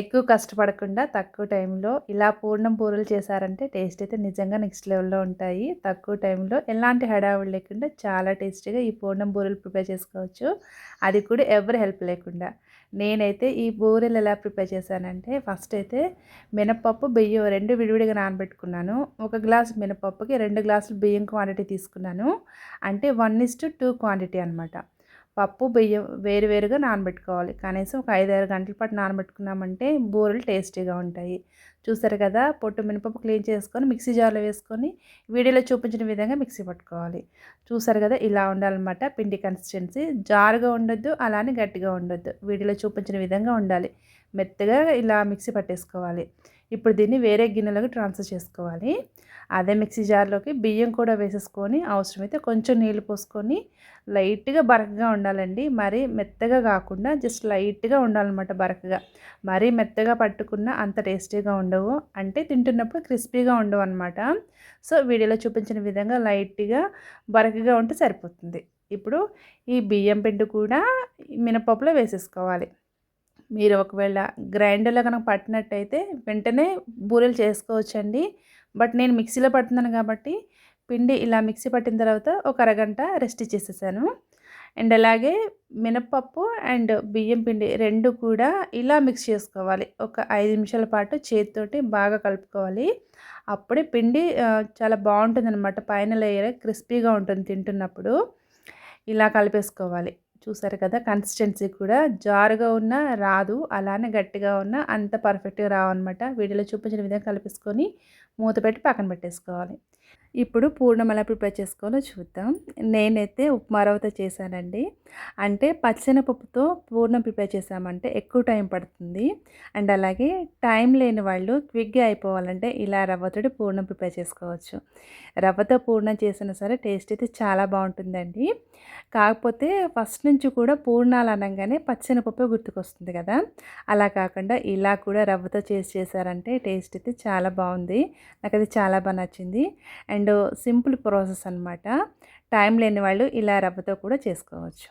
ఎక్కువ కష్టపడకుండా తక్కువ టైంలో ఇలా పూర్ణం పూరలు చేశారంటే టేస్ట్ అయితే నిజంగా నెక్స్ట్ లెవెల్లో ఉంటాయి. తక్కువ టైంలో ఎలాంటి హడావుడు లేకుండా చాలా టేస్టీగా ఈ పూర్ణం బూరెలు ప్రిపేర్ చేసుకోవచ్చు. అది కూడా ఎవరి హెల్ప్ లేకుండా. నేనైతే ఈ బూరెలు ఎలా ప్రిపేర్ చేశానంటే ఫస్ట్ అయితే మినపప్పు బియ్యం రెండు విడివిడిగా నానబెట్టుకున్నాను. ఒక గ్లాస్ మినపప్పుకి రెండు గ్లాసులు బియ్యం క్వాంటిటీ తీసుకున్నాను. అంటే one is to two quantity అనమాట పప్పు బియ్యం వేరు వేరుగా నానబెట్టుకోవాలి. కనీసం ఒక ఐదారు గంటల పాటు నానబెట్టుకున్నామంటే బూరెలు టేస్టీగా ఉంటాయి. చూసారు కదా పొట్టు మినపప్పు క్లీన్ చేసుకొని మిక్సీ జార్లో వేసుకొని వీడియోలో చూపించిన విధంగా మిక్సీ పట్టుకోవాలి. చూసారు కదా ఇలా ఉండాలన్నమాట పిండి కన్సిస్టెన్సీ. జారుగా ఉండొద్దు అలానే గట్టిగా ఉండొద్దు. వీడియోలో చూపించిన విధంగా ఉండాలి. మెత్తగా ఇలా మిక్సీ పట్టేసుకోవాలి. ఇప్పుడు దీన్ని వేరే గిన్నెలోకి ట్రాన్స్ఫర్ చేసుకోవాలి. అదే మిక్సీ జార్లోకి బియ్యం కూడా వేసేసుకొని అవసరమైతే కొంచెం నీళ్ళు పోసుకొని లైట్గా బరకగా ఉండాలండి. మరీ మెత్తగా కాకుండా జస్ట్ లైట్గా ఉండాలన్నమాట బరకగా. మరీ మెత్తగా పట్టుకున్న అంత టేస్టీగా ఉండవు. అంటే తింటున్నప్పుడు క్రిస్పీగా ఉండవు అనమాట సో వీడియోలో చూపించిన విధంగా లైట్గా బరకగా ఉంటే సరిపోతుంది. ఇప్పుడు ఈ బియ్యం పిండి కూడా మినపప్పులో వేసేసుకోవాలి. మీరు ఒకవేళ గ్రైండర్లో కనుక పట్టినట్టయితే వెంటనే బూరెలు చేసుకోవచ్చండి. బట్ నేను మిక్సీలో పడుతున్నాను కాబట్టి పిండి ఇలా మిక్సీ పట్టిన తర్వాత ఒక అరగంట రెస్ట్ ఇచ్చేసేసాను. అండ్ అలాగే మినప్పప్పు అండ్ బియ్యం పిండి రెండు కూడా ఇలా మిక్స్ చేసుకోవాలి. ఒక ఐదు నిమిషాల పాటు చేతితోటి బాగా కలుపుకోవాలి. అప్పుడే పిండి చాలా బాగుంటుంది అనమాట పైన లేయర్ క్రిస్పీగా ఉంటుంది తింటున్నప్పుడు. ఇలా కలిపేసుకోవాలి. చూసారు కదా కన్సిస్టెన్సీ కూడా జారుగా ఉన్న రాదు అలానే గట్టిగా ఉన్న అంత పర్ఫెక్ట్గా రావన్నమాట. వీడియోలో చూపించిన విధంగా కలిపేసుకొని మూత పెట్టి పక్కన పెట్టేసుకోవాలి. ఇప్పుడు పూర్ణం ఎలా ప్రిపేర్ చేసుకోవాలో చూద్దాం. నేనైతే ఉప్మా రవ్వతో చేశానండి. అంటే పచ్చనపప్పుతో పూర్ణం ప్రిపేర్ చేసామంటే ఎక్కువ టైం పడుతుంది. అండ్ అలాగే టైం లేని వాళ్ళు క్విక్గా అయిపోవాలంటే ఇలా రవ్వతోటి పూర్ణం ప్రిపేర్ చేసుకోవచ్చు. రవ్వతో పూర్ణం చేసినా సరే టేస్ట్ అయితే చాలా బాగుంటుందండి. కాకపోతే ఫస్ట్ నుంచి కూడా పూర్ణాలు అనగానే పచ్చనపప్పు గుర్తుకొస్తుంది కదా. అలా కాకుండా ఇలా కూడా రవ్వతో చేసి చేశారంటే టేస్ట్ అయితే చాలా బాగుంది. నాకు అది చాలా బాగా నచ్చింది. అండ్ అండ్ సింపుల్ ప్రాసెస్ అనమాట టైం లేని వాళ్ళు ఇలా రవ్వతో కూడా చేసుకోవచ్చు.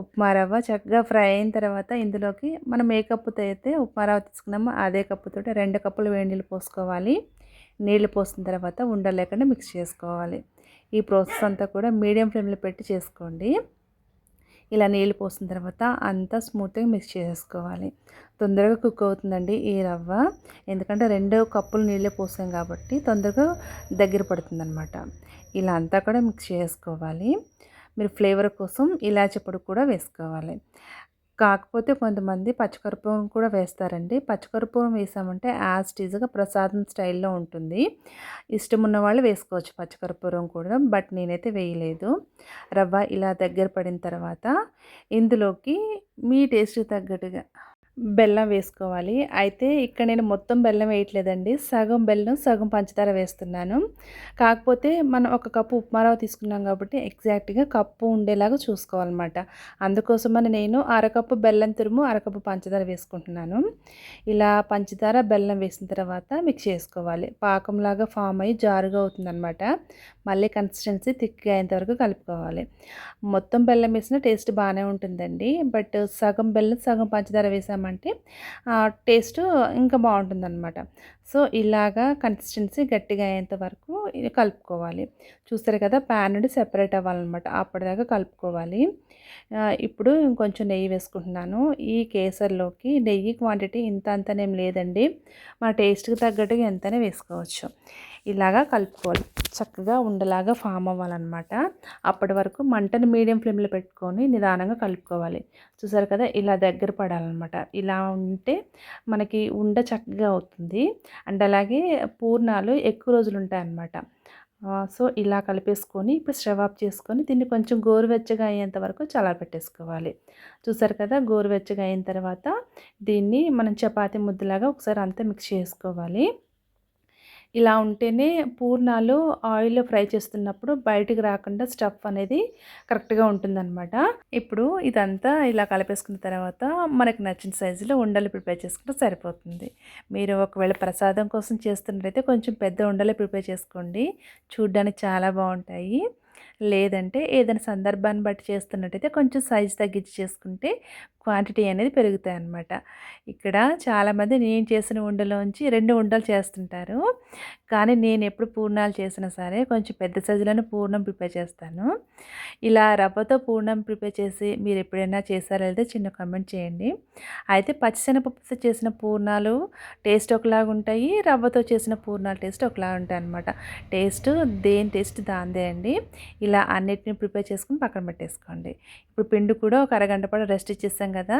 ఉప్మా రవ్వ చక్కగా ఫ్రై అయిన తర్వాత ఇందులోకి మనం ఏ కప్పుతో అయితే ఉప్మా రవ్వ తీసుకున్నామో అదే కప్పుతో రెండు కప్పులు వేడి నీళ్ళు పోసుకోవాలి. నీళ్ళు పోసిన తర్వాత ఉండలేకుండా మిక్స్ చేసుకోవాలి. ఈ ప్రాసెస్ అంతా కూడా మీడియం ఫ్లేమ్లో పెట్టి చేసుకోండి. ఇలా నీళ్ళు పోసిన తర్వాత అంతా స్మూత్గా మిక్స్ చేసుకోవాలి తొందరగా కుక్ అవుతుందండి ఈ రవ్వ. ఎందుకంటే రెండు కప్పులు నీళ్ళే పోసాం కాబట్టి తొందరగా దగ్గర పడుతుంది అనమాట ఇలా అంతా కూడా మిక్స్ చేసుకోవాలి. మీరు ఫ్లేవర్ కోసం ఇలాచి పొడి కూడా వేసుకోవాలి. కాకపోతే కొంతమంది పచ్చకర్పూరం కూడా వేస్తారండి. పచ్చకర్పూరం వేసామంటే యాజ్ టీజ్గా ప్రసాదం స్టైల్లో ఉంటుంది. ఇష్టం ఉన్న వాళ్ళు వేసుకోవచ్చు పచ్చకర్పూరం కూడా బట్ నేనైతే వేయలేదు. రవ్వ ఇలా దగ్గర పడిన తర్వాత ఇందులోకి మీ టేస్ట్కి తగ్గట్టుగా బెల్లం వేసుకోవాలి. అయితే ఇక్కడ నేను మొత్తం బెల్లం వేయట్లేదండి. సగం బెల్లం సగం పంచదార వేస్తున్నాను. కాకపోతే మనం ఒక కప్పు ఉప్మారావు తీసుకున్నాం కాబట్టి ఎగ్జాక్ట్గా కప్పు ఉండేలాగా చూసుకోవాలన్నమాట. అందుకోసమని నేను అరకప్పు బెల్లం తురుము అరకప్పు పంచదార వేసుకుంటున్నాను. ఇలా పంచదార బెల్లం వేసిన తర్వాత మిక్స్ చేసుకోవాలి. పాకంలాగా ఫామ్ అయ్యి జారుగా అవుతుందన్నమాట. మళ్ళీ కన్సిస్టెన్సీ థిక్గా అయ్యేంత వరకు కలుపుకోవాలి. మొత్తం బెల్లం వేసిన టేస్ట్ బాగానే ఉంటుందండి. బట్ సగం బెల్లం సగం పంచదార వేసామంటే టేస్ట్ ఇంకా బాగుంటుందన్నమాట. సో ఇలాగా కన్సిస్టెన్సీ గట్టిగా అయ్యేంత వరకు కలుపుకోవాలి. చూస్తారు కదా ప్యాన్ నుండి సెపరేట్ అవ్వాలన్నమాట. అప్పటిదాకా కలుపుకోవాలి. ఇప్పుడు ఇంకొంచెం నెయ్యి వేసుకుంటున్నాను. ఈ కేసర్లోకి నెయ్యి క్వాంటిటీ ఇంత అంతనేం లేదండి. మా టేస్ట్కి తగ్గట్టుగా ఎంతనే వేసుకోవచ్చు. ఇలాగా కలుపుకోవాలి. చక్కగా ఉండలాగా ఫామ్ అవ్వాలన్నమాట. అప్పటి వరకు మంటను మీడియం ఫ్లేమ్లో పెట్టుకొని నిదానంగా కలుపుకోవాలి. చూసారు కదా ఇలా దగ్గర పడాలన్నమాట. ఇలా ఉంటే మనకి ఉండ చక్కగా అవుతుంది. అండ్ అలాగే పూర్ణాలు ఎక్కువ రోజులు ఉంటాయన్నమాట. సో ఇలా కలిపేసుకొని ఇప్పుడు స్టవ్ ఆఫ్ చేసుకొని దీన్ని కొంచెం గోరువెచ్చగా అయ్యేంత వరకు పెట్టేసుకోవాలి. చూసారు కదా గోరువెచ్చగా అయిన తర్వాత దీన్ని మనం చపాతీ ముద్దలాగా ఒకసారి అంతా మిక్స్ చేసుకోవాలి. ఇలా ఉంటేనే పూర్ణాలు ఆయిల్లో ఫ్రై చేస్తున్నప్పుడు బయటికి రాకుండా స్టఫ్ అనేది కరెక్ట్గా ఉంటుందన్నమాట. ఇప్పుడు ఇదంతా ఇలా కలిపేసుకున్న తర్వాత మనకు నచ్చిన సైజులో ఉండలు ప్రిపేర్ చేసుకుంటే సరిపోతుంది. మీరు ఒకవేళ ప్రసాదం కోసం చేస్తున్నట్టయితే కొంచెం పెద్ద ఉండలు ప్రిపేర్ చేసుకోండి. చూడ్డానికి చాలా బాగుంటాయి. లేదంటే ఏదైనా సందర్భాన్ని బట్టి చేస్తున్నట్టయితే కొంచెం సైజు తగ్గించి చేసుకుంటే క్వాంటిటీ అనేది పెరుగుతాయి అన్నమాట ఇక్కడ చాలామంది నేను చేసిన ఉండలోంచి రెండు ఉండలు చేస్తుంటారు. కానీ నేను ఎప్పుడు పూర్ణాలు చేసినా సరే కొంచెం పెద్ద సైజులోనే పూర్ణం ప్రిపేర్ చేస్తాను. ఇలా రవ్వతో పూర్ణం ప్రిపేర్ చేసి మీరు ఎప్పుడైనా చేశారో లేదా చిన్న కామెంట్ చేయండి. అయితే పచ్చిశనగపప్పుతో చేసిన పూర్ణాలు టేస్ట్ ఒకలాగా ఉంటాయి రవ్వతో చేసిన పూర్ణాలు టేస్ట్ ఒకలాగా ఉంటాయి అనమాట టేస్ట్ దేని టేస్ట్ దాందే అండి. ఇలా అన్నిటిని ప్రిపేర్ చేసుకుని పక్కన పెట్టేసుకోండి. ఇప్పుడు పిండి కూడా ఒక అరగంట పాటు రెస్ట్ ఇచ్చేస్తాం కదా?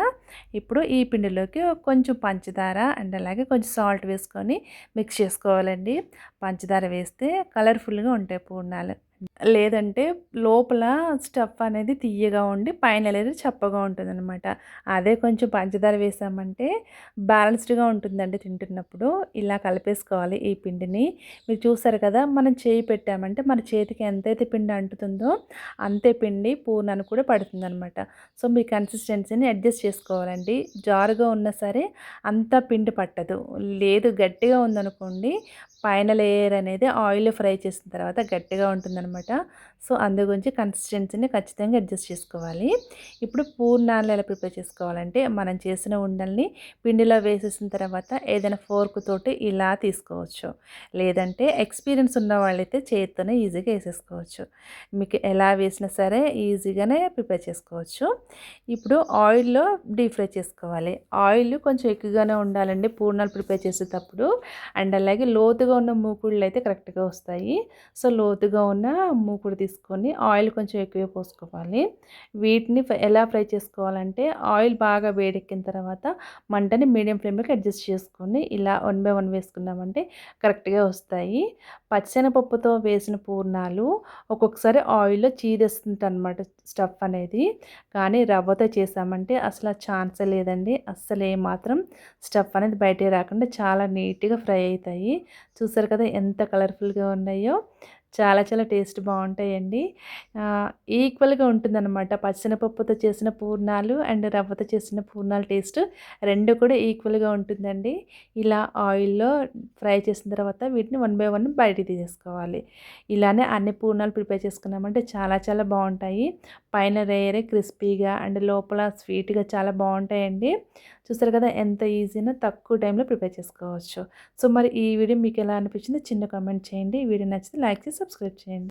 ఇప్పుడు ఈ పిండిలోకి కొంచెం పంచదార అండ్ అలాగే కొంచెం సాల్ట్ వేసుకొని మిక్స్ చేసుకోవాలండి. పంచదార వేస్తే కలర్ఫుల్గా ఉంటాయి పూర్ణాలు. లేదంటే లోపల స్టఫ్ అనేది తియ్యగా ఉండి పైన అనేది చప్పగా ఉంటుందన్నమాట. అదే కొంచెం పంచదార వేసామంటే బ్యాలెన్స్డ్గా ఉంటుందండి తింటున్నప్పుడు. ఇలా కలిపేసుకోవాలి ఈ పిండిని. మీరు చూసారు కదా మనం చేయి పెట్టామంటే మన చేతికి ఎంతైతే పిండి అంటుతుందో అంతే పిండి పూర్ణాన్ని కూడా పడుతుందన్నమాట. సో మీ కన్సిస్టెన్సీని అడ్జస్ట్ చేసుకోవాలండి. జారుగా ఉన్నా సరే అంత పిండి పట్టదు. లేదు గట్టిగా ఉందనుకోండి పైన లేయర్ అనేది ఆయిల్ ఫ్రై చేసిన తర్వాత గట్టిగా ఉంటుందన్నమాట. అనమాట సో అందు గురించి కన్సిస్టెన్సీని ఖచ్చితంగా అడ్జస్ట్ చేసుకోవాలి. ఇప్పుడు పూర్ణాలు ఎలా ప్రిపేర్ చేసుకోవాలంటే మనం చేసిన ఉండల్ని పిండిలో వేసేసిన తర్వాత ఏదైనా ఫోర్క్ తోటి ఇలా తీసుకోవచ్చు. లేదంటే ఎక్స్పీరియన్స్ ఉన్న వాళ్ళైతే చేతితోనే ఈజీగా వేసేసుకోవచ్చు. మీకు ఎలా వేసినా సరే ఈజీగానే ప్రిపేర్ చేసుకోవచ్చు. ఇప్పుడు ఆయిల్లో డీప్ ఫ్రై చేసుకోవాలి. ఆయిల్ కొంచెం ఎక్కువగానే ఉండాలండి పూర్ణాలు ప్రిపేర్ చేసేటప్పుడు. అండ్ అలాగే లోతుగా ఉన్న మూకుళ్ళు అయితే కరెక్ట్గా వస్తాయి. సో లోతుగా ఉన్న మూకుడు తీసుకొని ఆయిల్ కొంచెం ఎక్కువ పోసుకోవాలి. వీటిని ఎలా ఫ్రై చేసుకోవాలంటే ఆయిల్ బాగా వేడెక్కిన తర్వాత మంటని మీడియం ఫ్లేమ్లోకి అడ్జస్ట్ చేసుకొని ఇలా వన్ బై వన్ వేసుకున్నామంటే కరెక్ట్గా వస్తాయి. పచ్చెనపప్పుతో వేసిన పూర్ణాలు ఒక్కొక్కసారి ఆయిల్లో చీరేస్తుంది అనమాట స్టఫ్ అనేది. కానీ రవ్వతో చేసామంటే అసలు ఛాన్సే లేదండి. అస్సలు ఏమాత్రం స్టఫ్ అనేది బయటే రాకుండా చాలా నీట్గా ఫ్రై అవుతాయి. చూసారు కదా ఎంత కలర్ఫుల్గా ఉన్నాయో. చాలా చాలా టేస్ట్ బాగుంటాయండి. ఈక్వల్గా ఉంటుందన్నమాట. పచ్చనపప్పుతో చేసిన పూర్ణాలు అండ్ రవ్వతో చేసిన పూర్ణాల టేస్ట్ రెండు కూడా ఈక్వల్గా ఉంటుందండి. ఇలా ఆయిల్లో ఫ్రై చేసిన తర్వాత వీటిని వన్ బై వన్ బయటికి తీసేసుకోవాలి. ఇలానే అన్ని పూర్ణాలు ప్రిపేర్ చేసుకున్నామంటే చాలా చాలా బాగుంటాయి. పైన రేరే క్రిస్పీగా అండ్ లోపల స్వీట్గా చాలా బాగుంటాయండి. చూస్తారు కదా ఎంత ఈజీనో తక్కువ టైంలో ప్రిపేర్ చేసుకోవచ్చు. సో మరి ఈ వీడియో మీకు ఎలా అనిపించిందో చిన్న కామెంట్ చేయండి. వీడియో నచ్చితే లైక్ చేసి సబ్స్క్రైబ్ చేయండి.